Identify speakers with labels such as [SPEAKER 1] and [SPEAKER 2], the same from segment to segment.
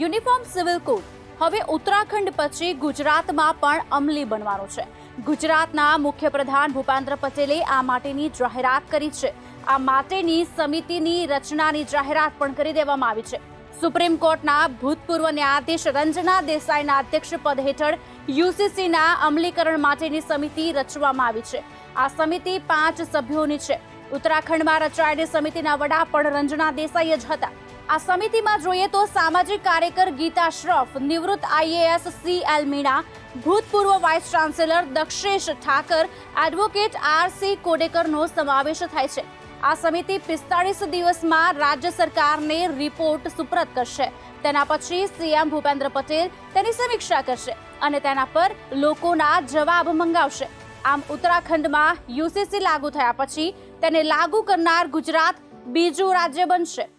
[SPEAKER 1] Uniform civil code. હવે ઉત્તરાખંડ પછી ગુજરાતમાં પણ અમલી બનવાનો છે. ગુજરાતના મુખ્યપ્રધાન ભૂપેન્દ્ર પટેલે આ માટેની જાહેરાત કરી છે. આ માટેની સમિતિની રચનાની જાહેરાત પણ કરી દેવામાં આવી છે. સુપ્રીમ કોર્ટના ભૂતપૂર્વ ન્યાયાધીશ રંજના દેસાઈના અધ્યક્ષપદ હેઠળ યુસીસીના અમલીકરણ માટેની સમિતિ રચવામાં આવી છે. આ સમિતિ પાંચ સભ્યોની છે. ઉત્તરાખંડમાં રચાયેલી સમિતિના વડા પણ રંજના દેસાઈ જ હતા. આ સમિતિમાં જોઈએ તો સામાજિક કાર્યકર ગીતા શ્રોફ, નિવૃત્ત આઈએએસ સી એલ મીણા, ભૂતપૂર્વ vice chancellor Dakshesh Thakar, advocate R C કોડેકરનો સમાવેશ થાય છે. આ સમિતિ પિસ્તાળીસ દિવસમાં રાજ્ય સરકારને રિપોર્ટ સુપ્રત કરશે. તેના પછી સીએમ ભૂપેન્દ્ર પટેલ તેની સમીક્ષા કરશે અને તેના પર લોકોના જવાબ મંગાવશે. આમ ઉત્તરાખંડમાં યુસીસી લાગુ થયા પછી તેને લાગુ કરનાર ગુજરાત બીજું રાજ્ય બનશે.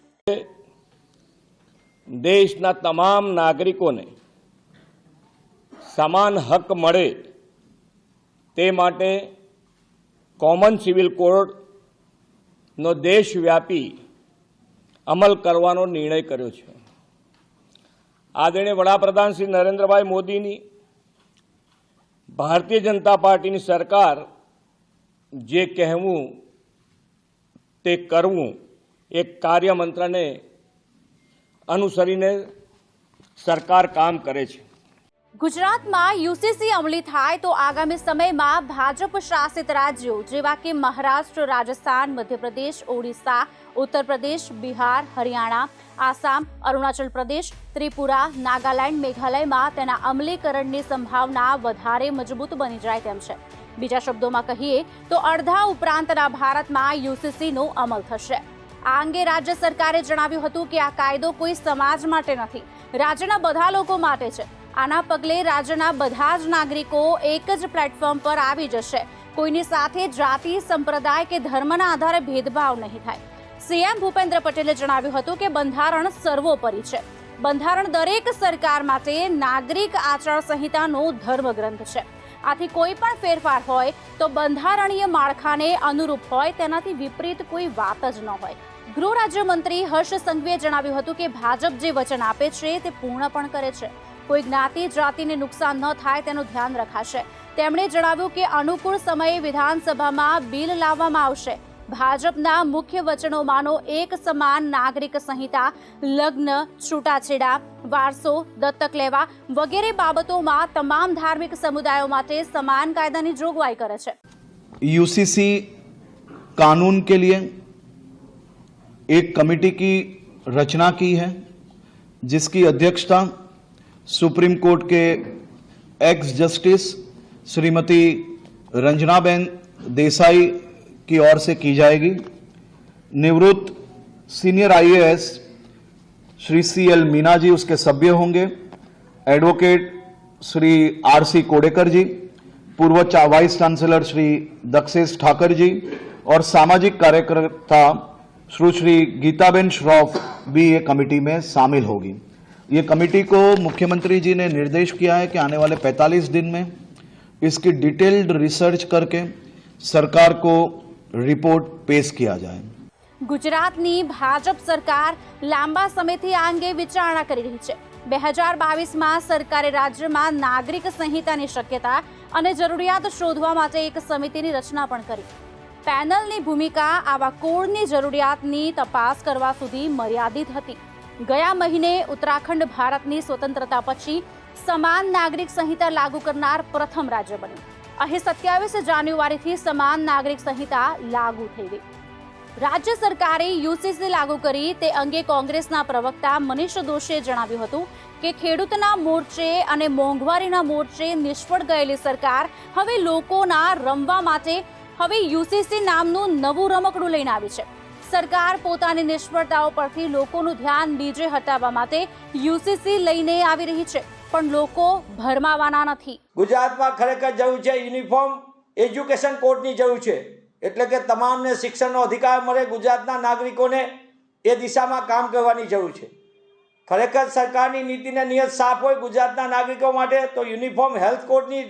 [SPEAKER 2] દેશના તમામ નાગરિકોને સમાન હક મળે તે માટે કોમન સિવિલ કોડનો દેશવ્યાપી અમલ કરવાનો નિર્ણય કર્યો છે. આદરણીય વડાપ્રધાન શ્રી નરેન્દ્રભાઈ મોદીની ભારતીય જનતા પાર્ટીની સરકાર જે કહેવું તે કરવું એક કાર્યમંત્રને અનુસરીને સરકાર કામ કરે છે.
[SPEAKER 1] ગુજરાતમાં યુસીસી અમલી થાય તો આગામી સમયમાં ભાજપ શાસિત રાજ્યો જેવા કે મહારાષ્ટ્ર, રાજસ્થાન, મધ્યપ્રદેશ, ઓડિશા ઉત્તર પ્રદેશ બિહાર, હરિયાણા, આસામ, અરુણાચલ પ્રદેશ, ત્રિપુરા, નાગાલેન્ડ, મેઘાલયમાં તેના અમલીકરણની સંભાવના વધારે મજબૂત બની જાય તેમ છે. બીજા શબ્દોમાં કહીએ તો અડધા ઉપરાંતના ભારતમાં યુસીસીનો અમલ થશે. આ અંગે રાજ્ય સરકારે જણાવ્યું હતું કે આ કાયદો કોઈ સમાજ માટે નથી, રાજ્યના બધા લોકો માટે છે. આના પગલે રાજ્યના બધા જ નાગરિકો એક જ પ્લેટફોર્મ પર આવી જશે. કોઈની સાથે જાતિ, સંપ્રદાય કે ધર્મના આધારે ભેદભાવ નહીં થાય. સીએમ ભૂપેન્દ્ર પટેલે જણાવ્યું હતું કે બંધારણ સર્વોપરી છે. બંધારણ દરેક સરકાર માટે નાગરિક આચાર સંહિતાનો ધર્મગ્રંથ છે. આથી કોઈ પણ ફેરફાર હોય તો બંધારણીય માળખાને અનુરૂપ હોય, તેનાથી વિપરીત કોઈ વાત જ ન હોય. ગૃહ રાજ્યમંત્રી હર્ષ સંઘવીએ જણાવ્યું હતું કે ભાજપ જે વચન આપે છે, તે પૂર્ણ પણ કરે છે. કોઈ જ્ઞાતિ જાતિને નુકસાન ન થાય તેનું ધ્યાન રખાશે. તેમણે જણાવ્યું કે અનુકૂળ સમયે વિધાનસભામાં બિલ લાવવામાં આવશે. ભાજપના મુખ્ય વચનોમાંનો એક સમાન નાગરિક સંહિતા, લગ્ન, છૂટાછેડા, વારસો, દત્તક લેવા વગેરે બાબતોમાં તમામ ધાર્મિક સમુદાયો માટે સમાન કાયદાની જોગવાઈ કરે છે.
[SPEAKER 3] યુસીસી કાનૂન કે લીએ एक कमेटी की रचना की है, जिसकी अध्यक्षता सुप्रीम कोर्ट के एक्स जस्टिस श्रीमती रंजनाबेन देसाई की ओर से की जाएगी। निवृत्त senior IAS Shri C L Meena ji उसके सभ्य होंगे। Advocate Shri R C Kodekar ji, पूर्व वाइस चांसलर श्री दक्षेश ठाकर जी और सामाजिक कार्यकर्ता सुश्री गीताबेन श्रॉफ भी ये कमेटी में शामिल होगी ये कमेटी को मुख्यमंत्री जी ने निर्देश किया है कि आने वाले 45 दिन में इसकी डिटेल्ड रिसर्च करके सरकार को रिपोर्ट पेश किया जाए
[SPEAKER 1] ગુજરાતની ભાજપ સરકાર લાંબા સમયથી આ અંગે વિચારણા કરી રહી છે બે હજાર બાવીસમાં સરકારે રાજ્યમાં નાગરિક સંહિતાની શક્યતા અને જરૂરિયાત શોધવા માટે એક સમિતિની રચના પણ કરી પેનલની ભૂમિકા આવા કોડની જરૂરિયાતની તપાસ કરવા સુધી મર્યાદિત હતી. ગયા મહિને ઉત્તરાખંડ ભારતની સ્વતંત્રતા પછી સમાન નાગરિક સંહિતા લાગુ કરનાર પ્રથમ રાજ્ય બન્યું. અહીં સત્યાવીસ જાન્યુઆરીથી સમાન નાગરિક સંહિતા લાગુ થઈ ગઈ. રાજ્ય સરકારે યુસીસી લાગુ કરી તે અંગે કોંગ્રેસના પ્રવક્તા મનીષ દોશીએ જણાવ્યું હતું કે ખેડૂતના મોરચે અને મોંઘવારીના મોરચે નિષ્ફળ ગયેલી સરકાર હવે લોકોના રમવા માટે હવે યુસીસી નામનું નવું રમકડું લઈને આવી છે. સરકાર પોતાની નિષ્ફળતાઓ પરથી લોકોનું ધ્યાન બીજે હટાવવા માટે યુસીસી લઈને આવી રહી છે, પણ લોકો ભરમાવાના નથી.
[SPEAKER 4] ગુજરાતમાં ખરેખર જરૂર છે યુનિફોર્મ એજ્યુકેશન કોડની જરૂર છે, એટલે કે તમામને શિક્ષણનો અધિકાર મળે ગુજરાતના નાગરિકોને એ દિશામાં કામ કરવાની જરૂર છે. ખરેખર સરકારની નીતિને નિયત સાફ હોય ગુજરાતના નાગરિકો માટે, તો યુનિફોર્મ હેલ્થ કોડની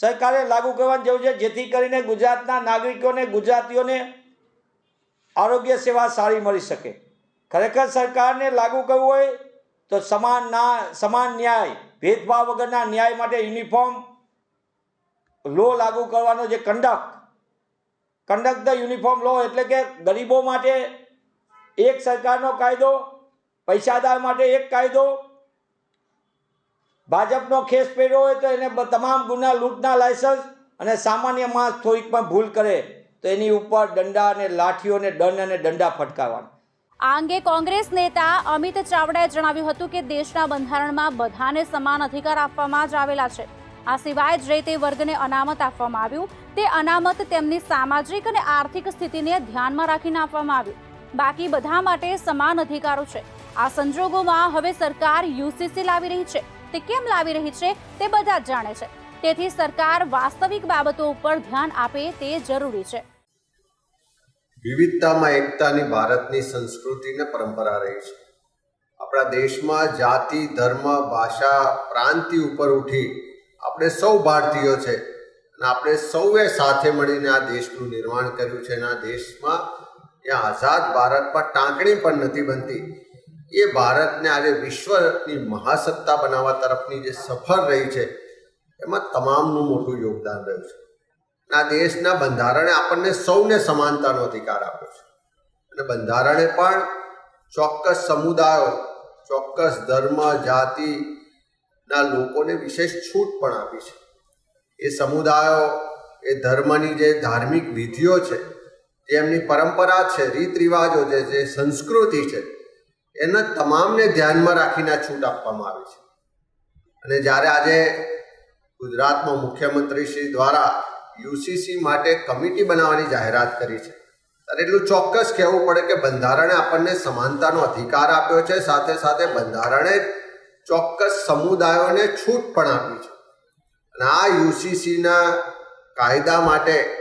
[SPEAKER 4] સરકારે લાગુ કરવાની જરૂર છે, જેથી કરીને ગુજરાતના નાગરિકોને, ગુજરાતીઓને આરોગ્ય સેવા સારી મળી શકે. ખરેખર સરકારને લાગુ કરવું હોય તો સમાન ના, સમાન ન્યાય, ભેદભાવ વગરના ન્યાય માટે યુનિફોર્મ લો લાગુ કરવાનો જે કંડક કંડક ધ યુનિફોર્મ લો એટલે કે ગરીબો માટે એક સરકારનો કાયદો, પૈસાદાર માટે એક કાયદો ભાજપનો ખેસ પહેર્યો હોય તો એને તમામ ગુના લૂંટના લાયસન્સ અને સામાન્ય માણસ થોડીક પણ ભૂલ કરે તો એની ઉપર દંડા અને લાઠીઓ અને દંડ અને દંડા ફટકારવાના.
[SPEAKER 1] આ અંગે કોંગ્રેસ નેતા અમિત ચાવડાએ જણાવ્યું હતું કે દેશના બંધારણમાં બધાને સમાન અધિકાર આપવામાં જ આવેલા છે. આ સિવાય જે તે વર્ગને અનામત આપવામાં આવ્યું. તે અનામત તેમની સામાજિક અને આર્થિક સ્થિતિને ધ્યાનમાં રાખીને આપવામાં આવ્યું. બાકી બધા માટે સમાન અધિકારો છે. આ સંજોગોમાં હવે સરકાર યુસીસી લાવી રહી છે. તે કેમ લાવી રહી છે તે બધા જ જાણે છે. તેથી સરકાર વાસ્તવિક બાબતો ઉપર ધ્યાન આપે તે જરૂરી છે.
[SPEAKER 5] વિવિધતામાં એકતાની ભારતની સંસ્કૃતિ ને પરંપરા રહી છે. આપણા દેશમાં જાતિ, ધર્મ, ભાષા, પ્રાંતિ ઉપર ઉઠી આપણે સૌ ભારતીયો છે અને આપણે સૌએ સાથે મળીને આ દેશનું નિર્માણ કર્યું છે અને આ દેશમાં એ આઝાદ ભારતમાં ટાંકણી પણ નથી બનતી. એ ભારતને આજે વિશ્વની મહાસત્તા બનાવવા તરફની જે સફર રહી છે, એમાં તમામનું મોટું યોગદાન રહ્યું છે. આ દેશના બંધારણે આપણને સૌને સમાનતાનો અધિકાર આપ્યો છે. અને બંધારણે પણ ચોક્કસ સમુદાયો, ચોક્કસ ધર્મ, જાતિના લોકોને વિશેષ છૂટ પણ આપી છે. એ સમુદાયો, એ ધર્મની જે ધાર્મિક વિધિઓ છે જે એમની પરંપરા છે રીત રિવાજો છે, જે સંસ્કૃતિ છે એના તમામને ધ્યાનમાં રાખીને છૂટ આપવામાં આવી છે. અને જ્યારે આજે ગુજરાતમાં મુખ્યમંત્રી શ્રી દ્વારા યુસીસી માટે કમિટી બનાવવાની જાહેરાત કરી છે, ત્યારે એટલું ચોક્કસ કહેવું પડે કે બંધારણે આપણને સમાનતાનો અધિકાર આપ્યો છે, સાથે સાથે બંધારણે ચોક્કસ સમુદાયોને છૂટ પણ આપી છે. અને આ યુસીસીના કાયદા માટે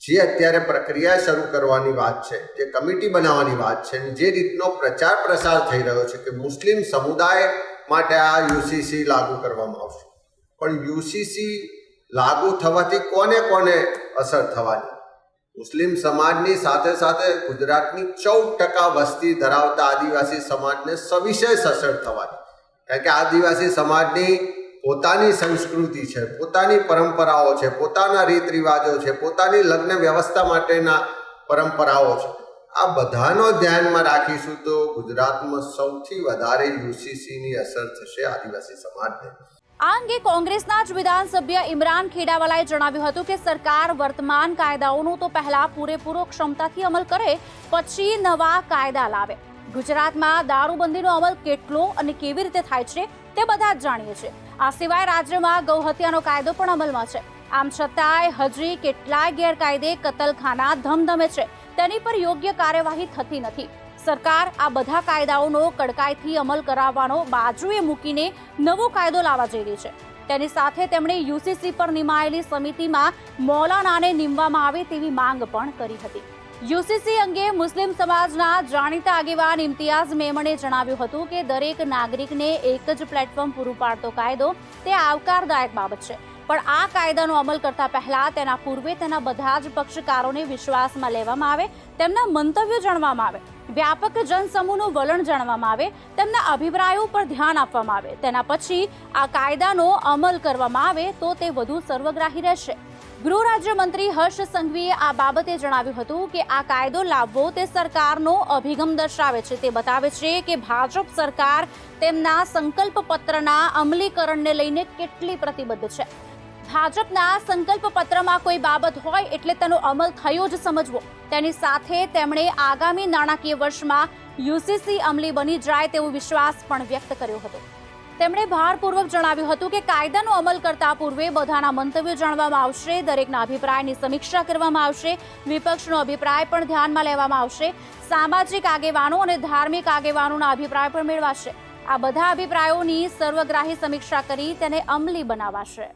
[SPEAKER 5] જે અત્યારે પ્રક્રિયા શરૂ કરવાની વાત છે, જે કમિટી બનાવવાની વાત છે જે રીતનો પ્રચાર પ્રસાર થઈ રહ્યો છે કે મુસ્લિમ સમુદાય માટે આ યુસીસી લાગુ કરવામાં આવશે. પણ યુસીસી લાગુ થવાથી કોને કોને અસર થવાની? મુસ્લિમ સમાજની સાથે સાથે ગુજરાતની ચૌદ ટકા વસ્તી ધરાવતા આદિવાસી સમાજને સવિશેષ અસર થવાની. કારણ કે આદિવાસી સમાજની પોતાની સંસ્કૃતિ છે, પોતાની પરંપરાઓ છે, પોતાના રીત રિવાજો છે, પોતાની લગ્ન વ્યવસ્થા માટેના પરંપરાઓ છે. આ બધાનો ધ્યાનમાં રાખીશું તો ગુજરાતમાં સૌથી વધારે યુસીસીની અસર થશે આદિવાસી સમાજને.
[SPEAKER 1] આ અંગે કોંગ્રેસના જ વિધાનસભ્ય ઇમરાન ખેડાવાલાએ જણાવ્યું હતું કે સરકાર વર્તમાન કાયદાઓનો તો પહેલા પૂરેપૂરો ક્ષમતાથી અમલ કરે, પછી નવા કાયદા લાવે. ગુજરાતમાં દારૂબંધીનો અમલ કેટલો અને કેવી રીતે થાય છે તે બધા જ જાણીએ છીએ. આ સિવાય રાજ્યમાં ગૌહત્યાનો કાયદો પણ અમલમાં છે. આમ છતાંય હજી કેટલાય ગેરકાયદે કતલખાના ધમધમે છે. તેની પર યોગ્ય કાર્યવાહી થતી નથી. સરકાર આ બધા કાયદાઓનો કડકાઈથી અમલ કરાવવાનો બાજુએ મૂકીને નવો કાયદો લાવવા જઈ રહી છે. તેની સાથે તેમણે યુસીસી પર નિમાયેલી સમિતિમાં મૌલાનાને નીમવામાં આવે તેવી માંગ પણ કરી હતી. યુસીસી અંગે મુસ્લિમ સમાજના જાણીતા આગેવાન ઇમ્તિયાઝ મેમણે જણાવ્યું હતું કે દરેક નાગરિકને એક જ પ્લેટફોર્મ પૂરું પાડતો કાયદો તે આવકારદાયક બાબત છે. પણ આ કાયદાનો અમલ કરતા પહેલા તેના પૂર્વે તેના બધા જ પક્ષકારોને વિશ્વાસમાં લેવામાં આવે, તેમના મંતવ્યો જાણવામાં આવે, વ્યાપક જનસમૂહનું વલણ જાણવામાં આવે, તેમના અભિપ્રાયો પર ધ્યાન આપવામાં આવે. તેના પછી આ કાયદાનો અમલ કરવામાં આવે તો તે વધુ સર્વગ્રાહી રહેશે. ગૃહ રાજ્યમંત્રી હર્ષ સંઘવીએ આ બાબતે જણાવ્યું હતું કે આ કાયદો લાવવો તે સરકારનો અભિગમ દર્શાવે છે. તે બતાવે છે કે ભાજપ સરકાર તેમના સંકલ્પ પત્રના અમલીકરણને લઈને કેટલી પ્રતિબદ્ધ છે. ભાજપના સંકલ્પ પત્રમાં કોઈ બાબત હોય એટલે તેનો અમલ થયો જ સમજવો. તેની સાથે તેમણે આગામી નાણાકીય વર્ષમાં યુસીસી અમલી બની જાય તેવો વિશ્વાસ પણ વ્યક્ત કર્યો હતો. તેમણે ભારપૂર્વક જણાવ્યું હતું કે કાયદાનો અમલ કરતા પૂર્વે બધાના મંતવ્યો જાણવામાં આવશે, દરેકના અભિપ્રાયની સમીક્ષા કરવામાં આવશે, વિપક્ષનો અભિપ્રાય પણ ધ્યાનમાં લેવામાં આવશે, સામાજિક આગેવાનો અને ધાર્મિક આગેવાનોના અભિપ્રાય પણ મેળવાશે. આ બધા અભિપ્રાયોની સર્વગ્રાહી સમીક્ષા કરી તેને અમલી બનાવાશે.